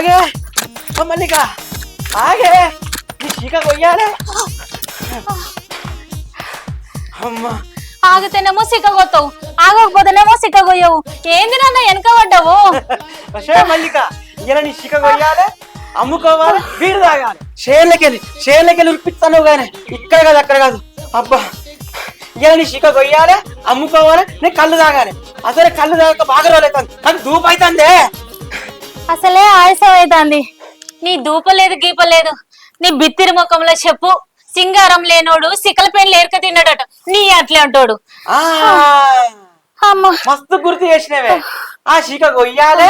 ఆగే మల్లిక ఆగే నీ చీక కొయ్యాలే అమ్మా ఆగితేనేమో సిక్కగొత్తావు ఆగకపోతేనేమో సిక్కగొయ్యవు ఏంది నాన్న వెనక పడ్డావు వసే మల్లిక ఇలా నీ చీక కొయ్యాలి అమ్ముకోవాలి వీడు తాగాలి షేర్లకెళ్ళి షేర్లకెళ్ళి ఉరిపిస్తాను కానీ ఇక్కడ కాదు అక్కడ కాదు అబ్బా ఇలా నీ చీక కొయ్యాలి అమ్ముకోవాలి నేను కళ్ళు తాగాలి అసలే కళ్ళు తాగక బాగా రోజులైతుంది నాకు దూపు అవుతుందే అసలే ఆయాసం అవుతుంది నీ దూపలేదు గీపలేదు నీ బిత్తిరి ముఖంలో చెప్పు సింగారం లేనోడు సిక్కల పెన్లు ఏరక తిన్నాడట. నీ అట్లే అంటాడు. ఆ. అమ్మ. మస్తు గుర్తు చేసినవే. ఆ శిక కొయ్యాలి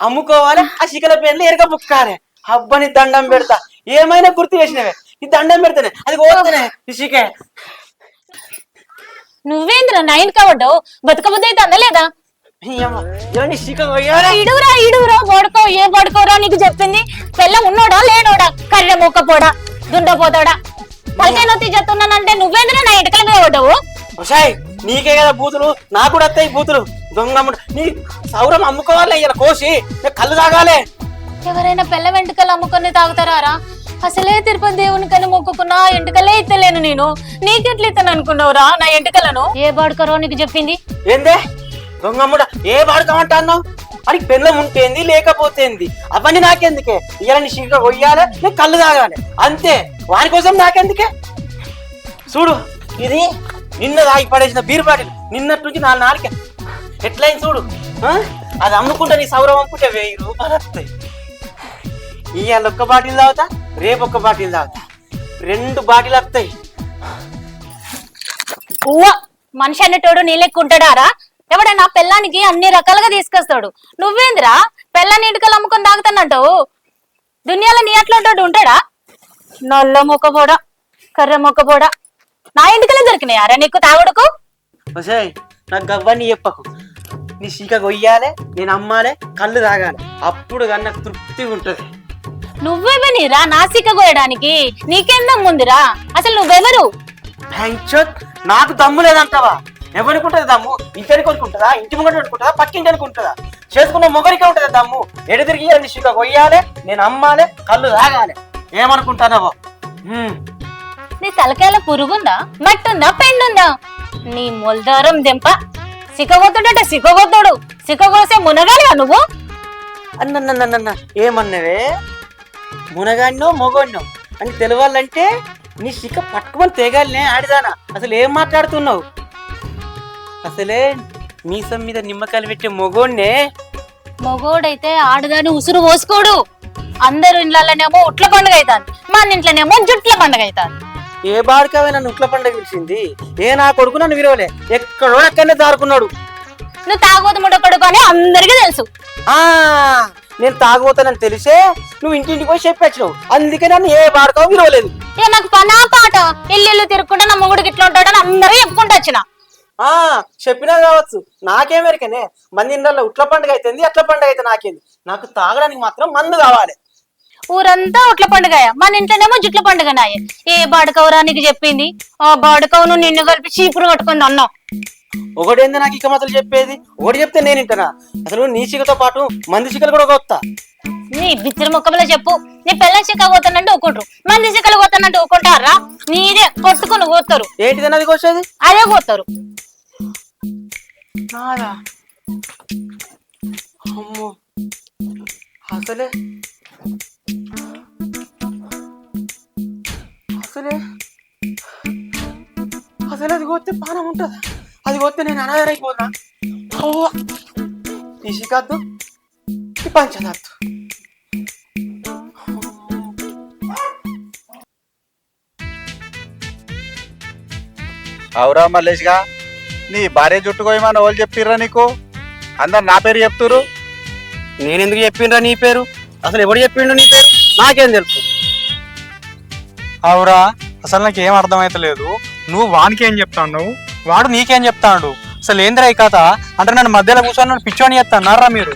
అమ్ముకోవాలి ఆ శికల పెన్లు ఎరగ బుక్కాలి. అబ్బని దండం పెడతా. ఏమైనా గుర్తు చేసినవే? ఈ దండం పెడతానే. అది పోతానే ఈ శికే నువ్వేంద్ర నైన్ కాబడ్డావు బతుకబుద్ధి అయితే అందలేదా? నీ ఇడుగురా పడుకో ఏ పడుకోరా నీకు చెప్పింది? పెళ్ళ ఉన్నోడా లేనోడా? కర్రె మొక్కపోడా దుండపోతాడా? తలకాయ నొత్తి చెప్తున్నానంటే నువ్వేంద్ర నా ఇంటికల మీద పడ్డావు నీకే కదా బూతులు నాకు కూడా వస్తాయి బూతులు. దొంగ. నీ సౌరం అమ్ముకోవాలి ఇలా కోసి కళ్ళు తాగాలి. ఎవరైనా పెళ్ళ వెంట్రుకలు అమ్ముకొని తాగుతారా అసలే తిరుపతి దేవుని కని మొక్కుకున్నా ఎంటుకలే ఇత్తలేను నేను. నీకెట్లు ఇత్తను అనుకున్నావురా నా ఎంటుకలను ఏ బాడుకరో నీకు చెప్పింది? ఏందే? దొంగమ్ముడ ఏ వాడుకోమంటా అని పెళ్ళం ఉంటేంది లేకపోతేంది? అవన్నీ నాకెందుకే? ఇవాళ నీ శిఖ కొయ్యాలి నేను కళ్ళు తాగాలి. అంతే. వాని కోసం నాకెందుకే? చూడు ఇది నిన్న తాగి పడేసిన బీర్ బాటిల్ నిన్నటి నుంచి నాలుగు నాలుగే ఎట్లయింది చూడు? అది అమ్ముకుంటే నీ సౌరం అమ్ముకుంటే వెయ్యి రూపాయలు వస్తాయి. ఇవాళ ఒక్క బాటిల్ తాగుతా రేపు ఒక్క బాటిల్ తాగుతా. రెండు బాటిల్ వస్తాయి. మనిషి అనేటోడు నీళ్ళెక్కుంటాడారా ఎవడైనా పెళ్ళానికి అన్ని రకాలుగా తీసుకొస్తాడు. నువ్వేందిరా? పెళ్ళాన్ని ఎంటుకలు అమ్ముకొని తాగుతానంటావు దునియాలో నీ అట్లాంటోడు ఉంటాడా నల్ల మొక్కబోడా కర్ర మొక్కబోడా నా ఎంటుకలే దొరికినాయారా నీకు తాగుడుకు? ఒసేయ్ నాకు గవ్వని చెప్పకు. నీ సీక కొయ్యాలి నేను అమ్మాలి కళ్ళు తాగాలి. అప్పుడు కానీ నాకు తృప్తిగా ఉంటుంది. నువ్వే నీరా నాసిక కోయడానికి నీకేం దమ్ముందిరా? అసలు నువ్వెవరు? నాకు దమ్ము లేదంటావా? ఎవరికి ఉంటుంది దమ్ము? ఇంటికి కొనుక్కుంటుందా? ఇంటి ముంగట కొనుక్కుంటుందా పక్కింటి అనుకుంటుందా? చేసుకున్న మొగరికే ఉంటుంది దమ్ము. ఎడు తిరిగి సీక కొయ్యాలి నేను అమ్మాలి కళ్ళు తాగాలి ఏమనుకుంటానవో. నీ తలకాయల పురుగుందా? మట్టుందా? పెండుందా? నీ మొల్దారం దెంప. సిక్కగొత్తుడట సిక్కగొత్తుడు. సిక్కగోసే మునగాలివా నువ్వు? అన్నన్నన్నన్న ఏమన్నవే? మునగాన్నో మొగోన్నో? అని తెలవాలంటే నీ సిక్క పట్టుకొని తెగాలనే ఆడిదానా? అసలు ఏం మాట్లాడుతున్నావు? అసలే మీసం మీద నిమ్మకాయలు పెట్టే మొగోన్నే మగోడైతే ఆడదాని ఉసురు పోసుకోడు. అందరు ఇంట్లోనేమో ఉట్ల పండుగ అవుతాంది మన ఇంట్లోనేమో జుట్ల పండుగ అవుతాంది ఏ బాడికవే నన్ను ఉట్ల పండుగ పిలిచింది? ఏ నా కొడుకు నన్ను విరవలే. ఎక్కడో ఎక్కడనే దారుకున్నాడు. నువ్వు తాగోతు ముడకడు అని అందరికీ తెలుసు. ఆ నేను తాగుపోతానని తెలిసే నువ్వు ఇంటింటికి పోయి చెప్పొచ్చినావు అందుకే నన్ను ఏ బాడకావు విరవలేదు. ఇక నాకు పనా పాట? ఇల్లు ఇల్లు తిరుక్కుంటా నా మొగుడికి ఇట్లా ఉంటాడని అందరూ చెప్పుకుంటూ వచ్చిన. ఆ చెప్పినా కావచ్చు. నాకేమెరికనే మంది ఇండ్లలో ఉట్ల పండుగ అయితేంది అట్ల పండుగ అయితే నాకేంది? నాకు తాగడానికి మాత్రం మందు కావాలి. ఊరంతా ఉట్ల పండుగ మన ఇంట్లోనేమో జుట్ల పండుగ నాయ. ఏ బాడకవరా నీకు చెప్పింది? ఆ బాడకవును నిన్ను కలిపి చీపురు కట్టుకుంది అన్నావు ఒకటేంది నాకు ఇక మాత్రం చెప్పేది? ఒకటి చెప్తే నేను వింటానా అసలు నీ చికతో పాటు మంది చికలు కూడా కొత్త. నీ బిత్తిరి ముఖంలో చెప్పు. నీ పిల్లల చిక్క పోతానంటే ఊకుంటారు మంది చిక్కలు పోతానంటే ఊకుంటారా నీదే కొట్టుకుని పోతారు. ఏంటిది అది వచ్చేది అదే పోతారు నాదా? అమ్మో. అసలే? అసలే? అసలు అది కొత్తే పానం ఉంటుంది? అది కొత్తే నేను అనాదరైపోతా అవ్వ. ఈ శిఖద్దు పంచదత్తు అవురా మల్లేష్గా? నీ భార్య జుట్టుకోయమని వాళ్ళు చెప్పిర్రా నీకు? అందరు నా పేరు చెప్తురు నేనెందుకు చెప్పిండ్రా నీ పేరు? అసలు ఎవడు చెప్పిండు నీ పేరు? నాకేం తెలుసు. అవురా అసలు నాకు ఏం అర్థమైతలేదు. నువ్వు వానికి ఏం చెప్తాను వాడు నీకేం చెప్తాడు? అసలు ఏందిరా ఈ కథ? అంటే నన్ను మధ్యలో కూర్చొని నన్ను పిచ్చోని చేస్తాన్నారా మీరు?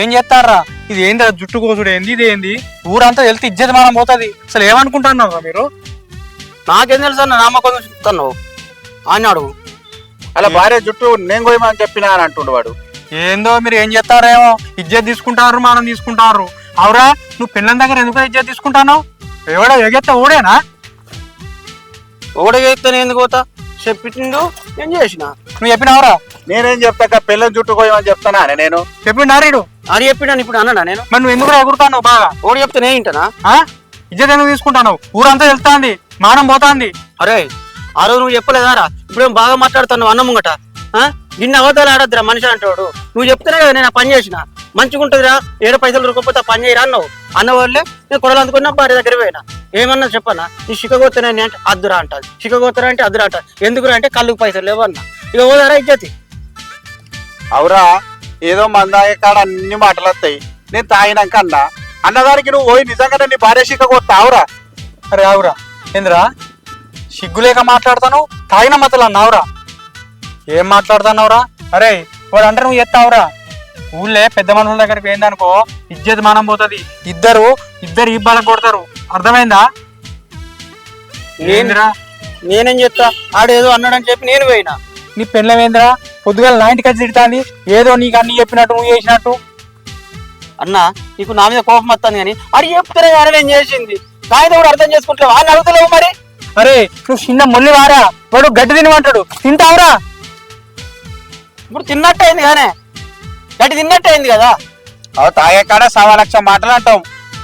ఏం చేస్తారా? ఇది ఏందిరా జుట్టు కోసుడు ఏంది ఇది ఏంది? ఊరంతా వెళ్తే ఇజ్జత మనం పోతుంది. అసలు ఏమనుకుంటున్నారా మీరు? నాకేం తెలుసు అన్న నామకం చెప్తాను అని అడుగు. అలా భార్య జుట్టు నేను కోయమని చెప్పినా అని అంటుండు వాడు. ఏందో మీరు ఏం చేస్తారేమో? ఇజ్జత్ తీసుకుంటారు మనం తీసుకుంటారు. అవురా నువ్వు పిల్లల దగ్గర ఎందుకు ఇజ్జత్ తీసుకుంటాను? ఎవడో ఎగెత్త ఓడేనా? చేస్తాను ఎందుకు పోతా? చెప్పిండు ఏం చేసిన. నువ్వు చెప్పినావురా? నేనేం చెప్తాక పిల్లలు చుట్టుకోయమని చెప్తానా నేను? చెప్పిండారీడు అని చెప్పినాను ఇప్పుడు అన్నానా నేను? మరి నువ్వు ఎందుకు ఎగురుతాను బాగా? ఒకటి చెప్తే నేను వింటానా? ఆ? ఇజ్జత్ ఎందుకు తీసుకుంటాను? ఊరంతా వెళ్తాంది మానం పోతాంది. అరే ఆ రోజు నువ్వు చెప్పలేదారా? ఇప్పుడేం బాగా మాట్లాడుతున్నావు అన్న ముంగట? ఆ? నిన్న అవతల ఆడద్దురా మనిషి అంటాడు. నువ్వు చెప్తేనే కదా నేను పని చేసిన. మంచిగా ఉంటుందిరా ఏడు పైసలు రూపకపోతే పని చేయరా అన్నావు. అన్నవాళ్ళే నేను కొడలు అందుకున్నా భార్య దగ్గర పోయినా. ఏమన్నా చెప్పనా? నీ చిక్కగోతనే అంటే అద్దురా అంటారు చిక్కగోతరా అంటే అద్దురా అంటారు ఎందుకురా అంటే కళ్ళుకు పైసలు లేవన్నా ఇక పోదారా ఇజ్జతి? అవురా ఏదో మందాయ కాడ అన్ని మాటలు వస్తాయి. నేను తాగినాక అన్నా. అన్నదానికి నువ్వు పోయి నిజంగానే నీ భార్య శిక్క కొత్తావురా అరే అవురా ఏంద్రా? సిగ్గులేక మాట్లాడతాను? తాగిన మతలు అన్నావురా ఏం మాట్లాడుతున్నావురా అరే వాడు అంటే నువ్వు ఎత్తావురా? ఊళ్ళే పెద్ద మనుషుల దగ్గరికి పోయిందనుకో ఇజ్జత్ మానం పోతుంది. ఇద్దరు ఇద్దరు ఇబ్బంది కొడతారు అర్థమైందా? ఏందిరా? నేనేం చెప్తా? ఆడేదో అన్నాడని చెప్పి నేను పోయినా. నీ పెళ్ళమేందిరా పొద్దుగాల నా ఇంటికి తిడతాంది. ఏదో నీకు అన్ని చెప్పినట్టు నువ్వు చేసినట్టు. అన్న నీకు నా మీద కోపం వస్తుంది కానీ అది చెప్తేనే కానీ నేను చేసింది. కాగితం కూడా అర్థం చేసుకుంటలేవు? వాళ్ళు అడుగుతలేవు మరి? అరే నువ్వు చిన్న మొల్లి వారా? వాడు గడ్డి తినమంటాడు. తింటావురా? ఇప్పుడు తిన్నట్టు అయింది కానీ గట్టి తిన్నట్టు అయింది కదా. అవు తాగే కాడ సవా లక్ష మాటలు అంటాం.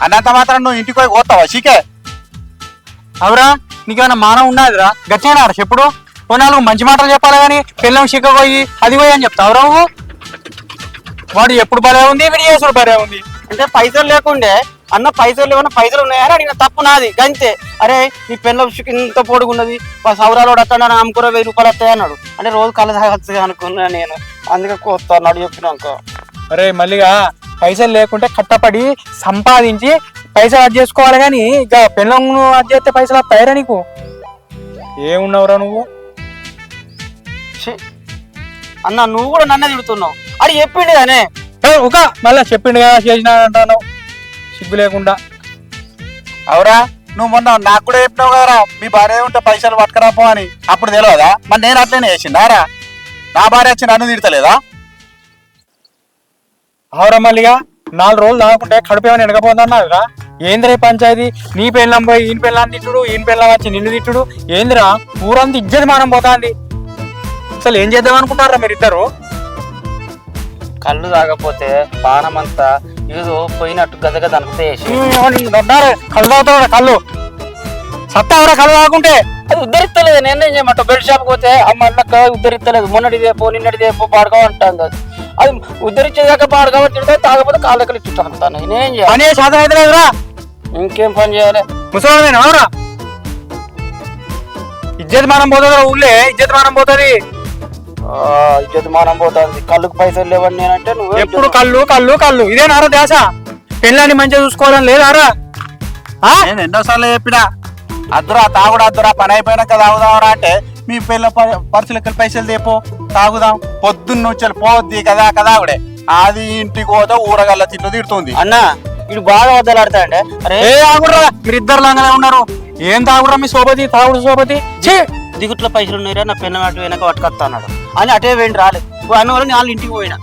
అన్నంత మాత్రం నువ్వు ఇంటికి పోయి పోతావా శికే అవురా నీకేమైనా మానం ఉన్నదిరా? గచ్చేనా చెప్పుడు. ఓ నాలుగు మంచి మాటలు చెప్పాలి కానీ పిల్లం చిక్క పోయి అది పోయి అని చెప్తావురా నువ్వు? వాడు ఎప్పుడు బరే ఉంది వీడు చేసుడు బరే ఉంది. అంటే పైసలు లేకుండే అన్న పైసలు లేవన్నా పైసలు ఉన్నాయని అడిగిన తప్పు నాది గంతే. అరే నీ పెళ్ళ ఇంత పొడుగున్నది. సౌరాలు వస్తాడు అని అమ్ముకురా వెయ్యి రూపాయలు వస్తాయి అన్నాడు. అంటే రోజు కళ్ళ తాగచ్చు అనుకున్నా నేను. అందుకే కోస్తా అన్నాడు చెప్పినాక. అరే మళ్ళీగా పైసలు లేకుంటే కట్టపడి సంపాదించి పైసలు అది చేసుకోవాలి కానీ ఇక పిల్లం అది చేస్తే పైసలు వస్తాయిరా నీకు? ఏమున్నావురా నువ్వు. అన్న నువ్వు కూడా నన్నే తిడుతున్నావు. అది చెప్పిండు కానీ ఒక మళ్ళీ చెప్పిండు కదా చేసినా అంటాను సిగ్గు లేకుండా. అవురా నువ్వు మొన్న నాకు కూడా చెప్పినావు కదరా మీ భార్య ఉంటే పైసలు పట్టుకురాపో అని. అప్పుడు తెలియదా? మరి నేను అట్లనే చేసిందారా నా భార్య వచ్చి నన్ను తిడతలేదా? అవురా మళ్ళీగా నాలుగు రోజులు దాకుంటే కడుపు ఏమైనా ఎడకపోతున్నావురా ఏందిరా పంచాయతీ? నీ పెళ్ళం పోయి ఈయన పెళ్ళాన్ని తిట్టుడు ఈయన పెళ్ళం వచ్చి నిన్ను తిట్టుడు. ఏందిరా? ఊరంతా ఇజ్జత మానం పోతాంది. అసలు ఏం చేద్దాం అనుకుంటారా మీరిద్దరు? కళ్ళు తాగపోతే పానం ఏదో పోయినట్టు గదగద అనుకుంటే కళ్ళు కళ్ళు? సత్తావురా కళ్ళు తాగుకుంటే. అది ఉద్ధరిస్తలేదు నేనేం చేయమంటావు? బెడ్ షాప్ పోతే అమ్మ అన్నక్క ఉద్ధరిస్తలేదు. మొన్నటిదేపో నిన్నటిదేపో పాడుగా ఉంటాను అది అది ఉద్ధరించేదాకా పాడుగా తింటే తాగకపోతే కాళ్ళ దగ్గర చుట్టాను నేనేం. చేయాలి? పని శాతం అయితే లేదురా ఇంకేం పని చేయాలి? ముసలమేనా అవురా ఇజ్జత్ మానం పోతుందిరా ఊళ్ళే ఇజ్జత్ మానం పోతుంది. ఆ, ఇజ్జత్ మానం పోతుంది. కళ్ళుకు పైసలు లేవని నేనంటే నువ్వు ఎప్పుడు కళ్ళు కళ్ళు కళ్ళు. ఇదేనారా దేశ పెళ్ళాన్ని మంచిగా చూసుకోవాలని లేదారా ఆ? నేను ఎన్నోసార్లు చెప్పినా అద్దురా తాగుడు అద్దురా పని అయిపోయినాక తాగుదామరా అంటే మీ పిల్ల పర్సులకి పైసలు తీపో? తాగుదాం. పొద్దున్న నుంచి పోద్ది కదా కదా ఆవిడే. అది ఇంటికి పోతే ఊరగల్ల తింటూ తిడుతుంది. అన్న ఇడు బాగా వద్దలాడతాడంటే అరే. ఏ ఆగుర్రా మీరిద్దరు లాగానే ఉన్నారు. ఏం తాగురా మీ సోపతి తాగుడు సోపతి! దిగుట్లో పైసలు ఉన్నాయిరా నా పెన్న అటు వెనక పట్టుకొస్తా అన్నాడు. అని అటే వేయండి రాలేదు అన్న వల్ల నేను ఇంటికి పోయినా.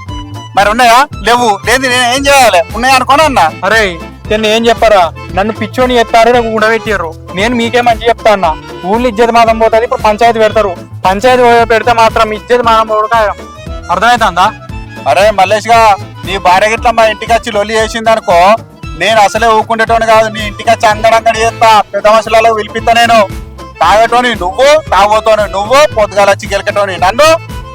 మరి ఉన్నాయా? లేవు. లేదు నేను ఏం చేయాలి? ఉన్నాయా అనుకోని అన్నా? అరే నేను ఏం చెప్పారా? నన్ను పిచ్చోని ఎత్తారు నాకు ఉండబెట్టారు నేను మీకే మంచి చెప్తా అన్న. ఊళ్ళో ఇజ్జత్ మాదం పోతుంది ఇప్పుడు పంచాయతీ పెడతారు. పంచాయతీ పెడితే మాత్రం ఇజ్జత్ మాదం పోవడం అర్థమవుతుందా అరే మల్లేష్గా నీ భార్య గిట్ల మా ఇంటికి వచ్చి లొల్లి చేసింది అనుకో నేను అసలే ఊకుండేటోని కాదు నీ ఇంటికి వచ్చి అంగడంగడి చేస్తా పెద్ద మనుషులలో పిలిపిస్తా నేను. తాగేటోని నువ్వు తాగోతోని నువ్వు పొద్దుగాల వచ్చి గెలకటోని నన్ను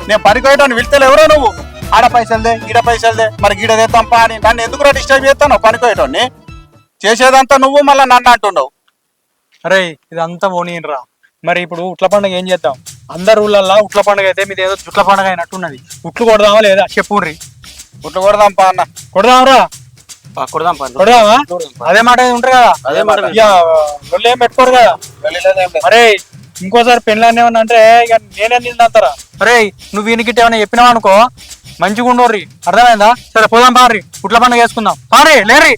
నేను పనికోయటోని పిలితేలు ఎవరో నువ్వు? ఆడ పైసలుదే ఈడ పైసలుదే మరి గీడ తెస్తాంపా అని. నన్ను ఎందుకు డిస్టర్బ్ చేస్తాను పనికోయటోని చేసేదంతా నువ్వు మళ్ళీ నన్ను అంటున్నావు. అరే ఇదంతా పోనీరా మరి ఇప్పుడు ఉట్ల పండుగ ఏం చేద్దాం? అందరు ఊళ్ళల్లో ఉట్ల పండుగ అయితే మీది ఏదో చుట్ల పండుగ అయినట్టున్నది. ఉట్లు కొడదామా లేదా? చెప్పుర్రి. గుట్లు కొడదాంపా అన్న. కొడదామరా? కొడదాం కొడదామా? అదే మాట ఉంటారు కదా? అదే మాట ఏం పెట్టుకోరు కదా? అరే ఇంకోసారి పెళ్ళాన్ని ఏమన్నా అంటే ఇక నేనే నిందంటారా అరే నువ్వు వీనికిట్ ఏమైనా చెప్పినావు అనుకో? మంచిగా ఉండోర్రి. అర్థమైందా? సరే పోదాం పారి పుట్ల పండుగ వేసుకుందాం పారి లేరి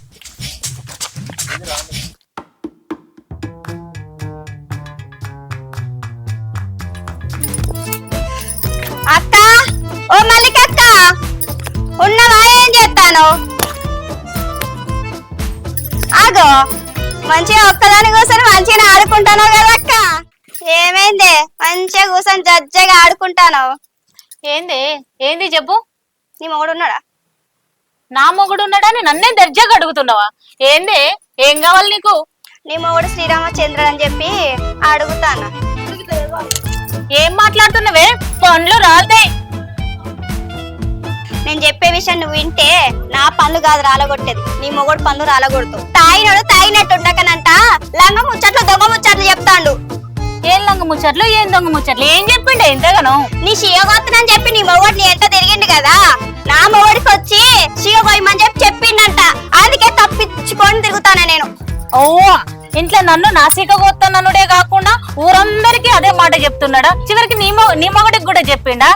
అక్క ఓ మల్లిక అక్క ఉన్నవా? ఏం చేస్తాను ఆగో మంచిగా ఒక్కదాని కోసం మంచిగా ఆడుకుంటాను కదా అక్క. ఏమైంది? మంచిగా కూర్చొని జజ్జగా ఆడుకుంటాను. ఏంది? ఏంది చెప్పు. నీ మొగుడు ఉన్నాడా నా మొగుడు ఉన్నాడని నన్నే దర్జాగా అడుగుతున్నావా? ఏంది? ఏం కావాలి నీకు? నీ మొగుడు శ్రీరామచంద్రుడు అని చెప్పి అడుగుతాను. ఏం మాట్లాడుతున్నావే? పండ్లు రాలుతాయి నేను చెప్పే విషయం నువ్వు వింటే నా పన్ను కాదు రాలగొట్టేది. నీ మొగుడు పన్ను రాలగొడుతూ. తాగినోడు తాగినట్టు ఉండకనంట లంగ ముచ్చట్లు దొంగ ముచ్చట్లు చెప్తాండు. ఏం లంగ ముచ్చట్లు ఏం దొంగ ముచ్చట్లు? ఏం చెప్పిండే ఇంతగానో? నీ షియగొత్తనని చెప్పి నీ మొగుడు నీ ఎంట తిరిగిండు కదా? నా మొగుడికి వచ్చి షియగొయ్యమని చెప్పి చెప్పిండంట. అందుకే తప్పించుకొని తిరుగుతాను నేను. ఓ ఇంట్లో నన్ను నాసిక కొత్తననుడే కాకుండా ఊరందరికీ అదే మాట చెప్తున్నాడా? చివరికి నీ నీ మొగడికి కూడా చెప్పిండా?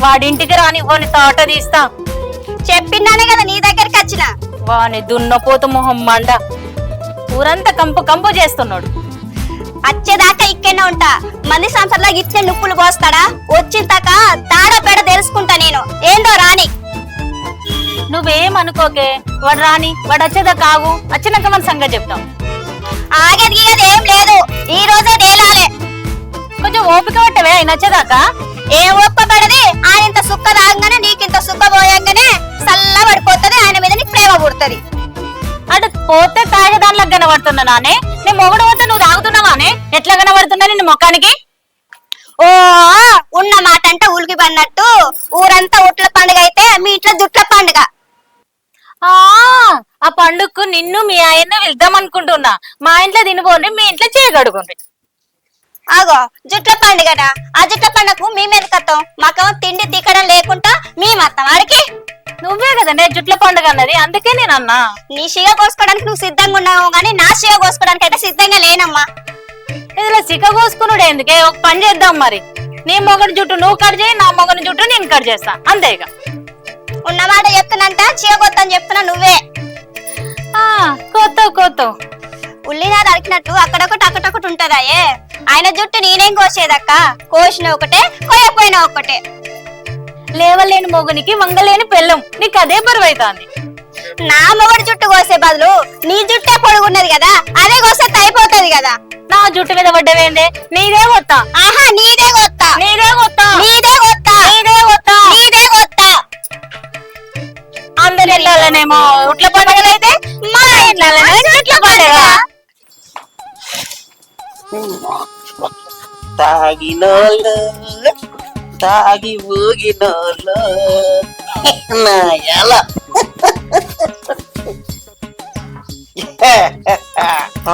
వాడింటికి రాని వాని తాట తీస్తా. చెప్పిండానే కదా నీ దగ్గరికి వచ్చిన. వాని దున్నపోతు మొహం మండ. ఊరంతా కంపు కంపు చేస్తున్నాడు. వచ్చేదాకా ఇక్కడనే ఉంటా. మంది సంవత్సరాల ఇచ్చే నుప్పులు పోస్తాడా? వచ్చిన దాక తాడా పేడ తెలుసుకుంటా నేను. ఏందో రాని నువ్వేం అనుకోకే వాడు రాని వాడు వచ్చేదా కాగు వచ్చినాక మన సంగతి చెప్తాం. ఆగేది గీగేది ఏం లేదు. ఈ రోజే తేలాలే. కొంచెం ఓపిక పట్టవే ఆయన వచ్చేదాకా? ఏం ఒప్పబడది ఆయన ఇంత సుక్క తాగంగానే నీకింత సుక్క పోయంగానే చల్ల పడిపోతుంది ఆయన మీద నీకు ప్రేమ పుడుతుంది. అటు పోతే తాగేదానిలో కనబడుతున్నా నానే? నీ మొగుడు పోతే నువ్వు తాగుతున్నావానే ఎట్లా కనబడుతున్నా నీ ముఖానికి ఓ ఉన్న మాట అంటే ఉలికి పడినట్టు ఊరంతా ఉట్ల పండుగ అయితే మీ ఇంట్లో జుట్ల పండుగ. ఆ ఆ పండుగకు నిన్ను మీ ఆయన్ని వెళ్దాం అనుకుంటున్నా. మా ఇంట్లో తినిపోండి మీ ఇంట్లో చేయగడుకోండి ఆగో జుట్ల పండుగ ఆ జుట్ల పండుగకు మీ మీద కత్తాం మాకేమో తిండి తిక్కడం లేకుండా మీ మత్తం వాడికి నువ్వే కదా నే జుట్ల పండుగ అన్నది. అందుకే నేను అన్నా నీ షిగ కోసుకోవడానికి నువ్వు సిద్ధంగా ఉన్నావు కానీ నా షిగ కోసుకోవడానికి అయితే సిద్ధంగా లేనమ్మా. ఇందులో సిక్క కోసుకున్నాడు ఎందుకే? ఒక పని చేద్దాం మరి. నీ మొగడి జుట్టు నువ్వు కట్ చేయి నా మొగడి జుట్టు నేను కట్ చేస్తా. అంతే ఇక ఉన్న మాట చెప్తున్నంట చీయ కొత్తని చెప్తున్నా నువ్వే. ఆ, కొత్త కొత్త ఉల్లినారు అరికినట్టు అక్కడొకటి అక్కడొకటి ఉంటదాయే. ఆయన జుట్టు నేనేం కోసేదక్క? కోసిన ఒకటే కోయకపోయినా ఒకటే లేవలేని మొగునికి వంగలేని పెళ్ళం. నీకు అదే బరువు అవుతుంది నా మొగడు జుట్టు కోసే బదులు నీ జుట్టే పొడుగున్నది కదా అదే కోస్తే అయిపోతుంది కదా. నా జుట్టు మీద పడ్డవేందే? నీదే కొత్త. ఆహా నీదే కొత్త. నీదే కొత్త. నీదే కొత్త. నీదే కొత్త. నీదే కొత్త. అందరి ఇళ్ళనేమో ఉట్ల పండుగలు అయితే మా ఇళ్ళనే జుట్ల పండుగ. తాగినోళ్ళు. తాగి ఊగినోళ్ళు నా ఎలా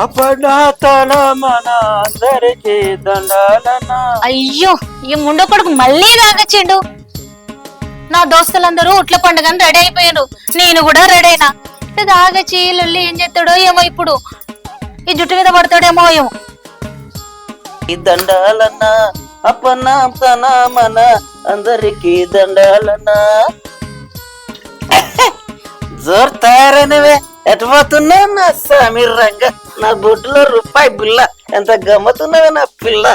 అపడాతల మన అందరికి దండాలనా అయ్యో ఈ ముండ కొడుకు మళ్ళీ తాగచ్చిండు నా దోస్తులందరూ ఉట్ల పండుగని రెడీ అయిపోయారు నేను కూడా రెడీ అయినా ఇది తాగచ్చి లొల్లి ఏం చేస్తాడో ఏమో ఇప్పుడు. ఈ జుట్టు మీద పడతాడేమో ఏమో. ఈ దండాలన్నా అప్పనా తన మన అందరికి దండాలన్నా? జోర్ తయారైనవే ఎటుపోతున్నా నా సమీర్ రంగ? నా బొడ్డులో రూపాయి బిల్ల. ఎంత గమ్మతున్నావే నా పిల్ల.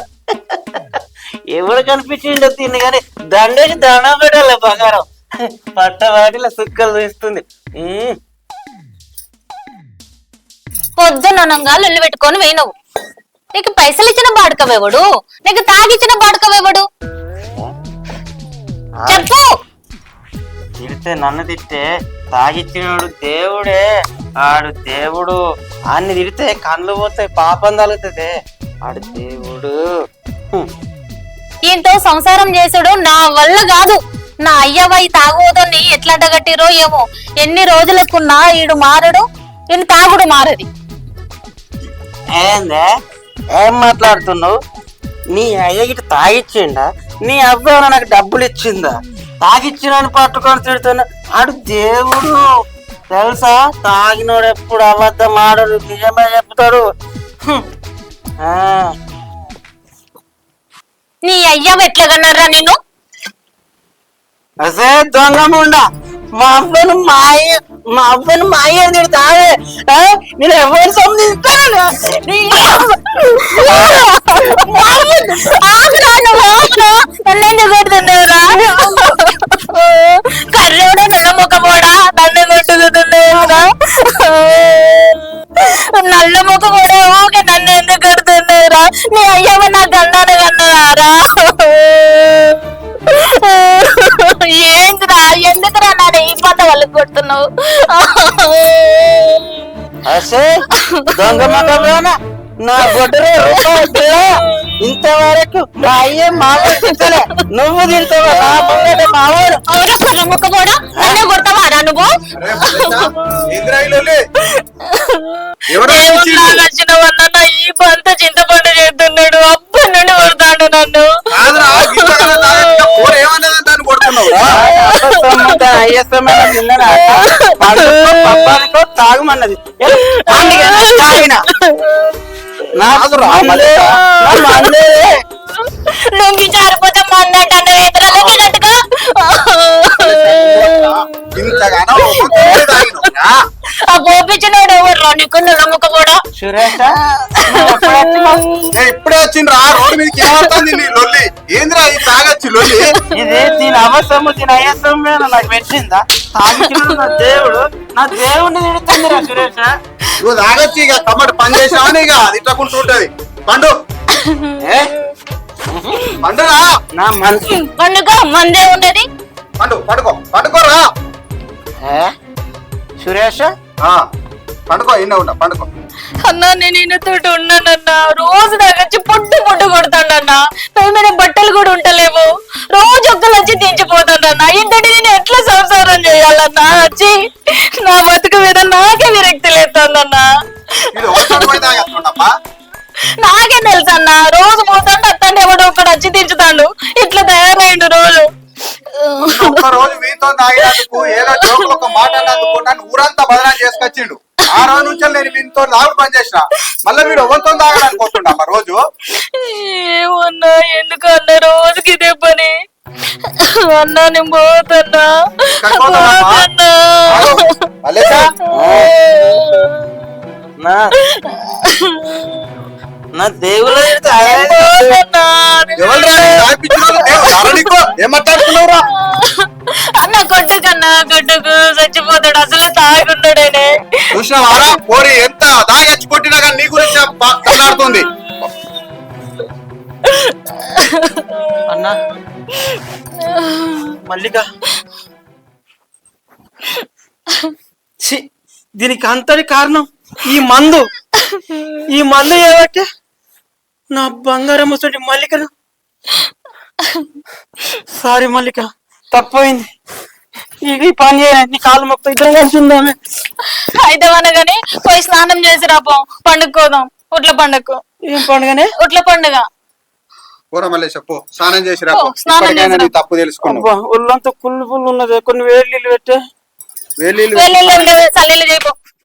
ఎవడు కనిపించిండో దీన్ని కానీ దండకి దండం పెట్టాలి బంగారం? పట్టవాటిలో సుక్కలు తీస్తుంది. పొద్దున పొద్దుననంగా లొల్లి పెట్టుకొని పోయినవు. నీకు పైసలు ఇచ్చిన బాడుకవేవాడు నీకు తాగిచ్చిన బాడుకవేవాడు చెప్పు. తిడితే నన్ను తిట్టే తాగిచ్చినోడు దేవుడే ఆడు దేవుడు. అన్ని తిడితే కళ్ళు పోతాయి పాపం తగులుతుంది. ఆడు దేవుడు. ఈయనతో సంసారం చేసుడు నా వల్ల కాదు. నా అయ్యవ ఈ తాగుబోతోని ఎట్లా అడ్డగట్టిరో ఏమో. ఎన్ని రోజులకున్నా ఈడు మారడు ఈయన తాగుడు మారది. ఏందే? ఏం మాట్లాడుతున్నావు? నీ అయ్యగిటి తాగిచ్చిండా? నీ అబ్బాయి నాకు డబ్బులు ఇచ్చిందా? తాగిచ్చినని పట్టుకొని తిడుతున్నా ఆడు దేవుడు. తెలుసా? తాగినోడు ఎప్పుడు అబద్ధం ఆడడు నిజమే చెప్తాడు. నీ అయ్యవ ఎట్లా కన్నారా నేను అసే దొంగ ముండ. మా అబ్బాయిని మా అయ్య మా అబ్బాయిని మా అయ్య తిడతావే? నేను ఎవరు సంధిస్తాను నన్నెందుకు కొడుతున్నావురా కర్రోడు నల్ల ముఖ నన్ను కొట్టుకుతున్నావురా నల్ల ముఖ కూడా ఊకే నన్ను ఎందుకు కడుతున్నావురా నీ అయ్యమ్మ నా గన్నాను కన్నారా ఏంటిరా ఎందుకురా నాన్న ఈ పంట వాళ్ళకి కొడుతున్నావు? దొంగ మగ నా గొడ్డరే రూపాయి పిల్ల ఇంతవరకు మా అయ్యే తింటలే నువ్వు తింటావా నా అవునా ముక్క కూడా నన్నే కొడతావారా నువ్వు ఏందిరా ఈ పంత చింతపండు చేస్తున్నాడు అప్పటి నుండి కొడతాడు నన్ను తాగమన్నది తాగిన మందే, మందే. లొంగి జారిపోతే కూర తాగినవురా? ఆ గోపించినాడు ఎవరు నీకు నమ్మక కూడా? సురేష ఇప్పుడే వచ్చిండ్రా? రోడ్డు మీదకి ఏమవుతుంది నీ లొల్లి? ఏందిరా ఈ తాగొచ్చి లొల్లి? ఇది దీని అవసరము దీని అయ్యసమే నాకు పెట్టిందా? నా దేవుడు. నా దేవుడిని తిడుతుందిరా సురేష నువ్వు తాగొచ్చి ఇక కమ్మటి పని చేసావని ఇక ఉంటది. పండు. ఏ, పండురా? నా మనసు పండుగ మందే ఉన్నది పండు పడుకో. పడుకోరా? ఏ, సురేష? ఆ, పండుకో ఇన్న ఉన్నా పండుకో. అన్నా నేను ఈయనతోటి ఉన్నానన్నా. రోజు దగ్గర పొట్టు పొట్టు కొడతాడన్నా పై మీద బట్టలు కూడా ఉంటలేవు. రోజు ఒక్కలు వచ్చి దించిపోతాడన్నా ఇంతటి నేను ఎట్లా సంసారం చేయాలన్నా? వచ్చి నా బతుకు మీద నాకే విరక్తి లేస్తుందన్నా ఇది ఒకటి తాగేస్తుండమ్మా నాకే తెలుసన్నా? రోజు పోతాడు అత్తండి ఎవడో ఒకడు వచ్చి దించుతాడు. ఇట్లా తయారైండు రోజు. ఒక్క రోజు మీతో తాగినందుకు ఏదో జోకులు ఒక మాట అన్నందుకు నన్ను ఊరంతా బదనాలు చేసుకొచ్చిండు. ఆ రోజు నుంచి నేను మీతో తాగుడు పని చేసిన. మళ్ళీ వీడు ఎవరితో తాగడానికి పోతుండమ్మా రోజు? ఏమన్నా? ఎందుకు అన్న? రోజుకి ఇదే పని. అన్నా నేను పోతన్నా? నా దేవుడు? ఏం మాట్లాడుతున్నావురా? అన్న కొట్టుకు చచ్చిపోతాడు. అసలే తాగుంటాడేనే చూసినావారా పోరి ఎంత తాగచ్చి కొట్టినా కానీ నీ గురించి మాట్లాడుతుంది. అన్నా మల్లిక. దీనికి అంతటి కారణం ఈ మందు. ఈ మందు ఏమంటే? నా బంగారం ముసటి మల్లికను సారీ మల్లిక తప్పైంది. ఈ పని చేయాలి నీ కాలు మొత్తం ఇద్దరం కలిసి ఉందామే అయితే అనగానే పోయి స్నానం చేసి రాపో పండుకోదాం ఉట్ల పండుగ ఏం పండుగనే? ఉట్ల పండుగ. చెప్పు స్నానం చేసి రా ఓ, స్నానం ఇప్పటికైనా చేసి నీ రా. తప్పు తెలుసుకున్నావు. అబ్బా ఒళ్ళంతా కుళ్ళు పుల్లు ఉన్నది కొన్ని వేడి నీళ్ళు పెట్టే. వేలీలు వెళ్ళి చల్లీలు చేయపో